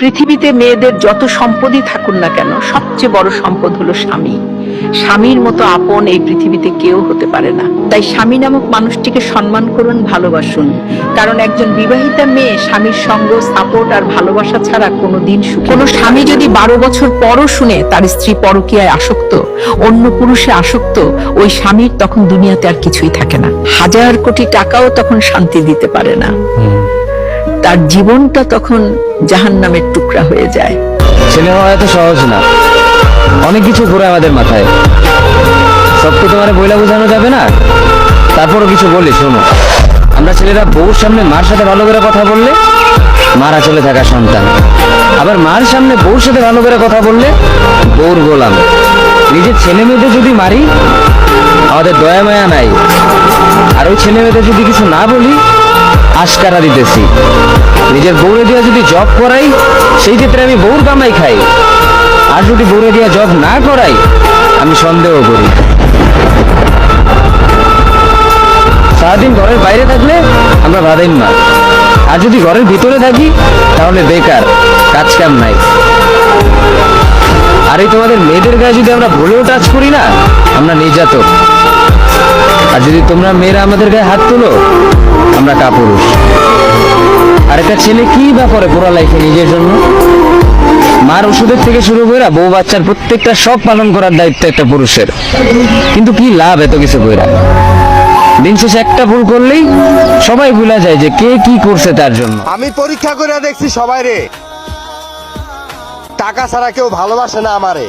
পৃথিবীতে মেয়েদের যত সম্পদই থাকুন না কেন, সবচেয়ে বড় সম্পদ হলো স্বামী। স্বামীর মতো আপন এই পৃথিবীতে কেউ হতে পারে না। তাই স্বামী নামক মানুষটিকে সম্মান করুন, ভালোবাসুন। কারণ একজন বিবাহিতা মেয়ে স্বামীর সঙ্গ, সাপোর্ট আর ভালোবাসা ছাড়া কোনো দিন কোনো স্বামী যদি বারো বছর পরও শুনে তার স্ত্রী পরকীয়ায় আসক্ত, অন্য পুরুষে আসক্ত, ওই স্বামীর তখন দুনিয়াতে আর কিছুই থাকে না। হাজার কোটি টাকাও তখন শান্তি দিতে পারে না। তার জীবনটা তখন জাহান্নামের টুকরা হয়ে যায়। হওয়া এত সহজ না। অনেক কিছু ঘুরে আমাদের মাথায়। সব তোমার বইলা বোঝানো যাবে না? তারপরও কিছু বলি, শোনো। আমরা ছেলেরা বউর সামনে মার সাথে ভালো করে কথা বললে মারা চলে থাকা সন্তান। আবার মার সামনে বউর সাথে ভালো করে কথা বললে বউর গোলাম। নিজের ছেলে মেয়েদের যদি মারি, আমাদের দয়া মায়া নাই। আর ওই ছেলে মেয়েদের যদি কিছু না বলি আশকারা দিতেছি। নিজের বউরে দিয়া যদি জব করাই, সেই ক্ষেত্রে আমি বউর কামাই খাই। আর যদি বউরে দিয়া জব না করাই, আমি সন্দেহ করি। সারাদিন ঘরের বাইরে থাকলে আমরা বাদাইন না। আর যদি ঘরের ভিতরে থাকি, তাহলে বেকার, কাজ কাম নাই। আর এই তোমাদের মেয়েদের গায়ে যদি আমরা ভুলেও টাচ করি না, আমরা নির্যাতক। আর যদি তোমরা মেয়েরা আমাদের গায়ে হাত তুলো আমরা কাপুরুষ। আর একটা ছেলে কি বা করে পুরো লাইফে নিজের জন্য? মার ওষুধের থেকে শুরু করে বউ বাচ্চার প্রত্যেকটা সব পালন করার দায়িত্ব একটা পুরুষের। কিন্তু কি লাভ এত কিছু কইরা? দিন শেষে একটা ভুল করলেই সবাই ভুলা যায় যে কে কি করছে তার জন্য। আমি পরীক্ষা করে দেখছি সবাই রে। টাকা ছাড়া কেউ ভালোবাসে না আমারে।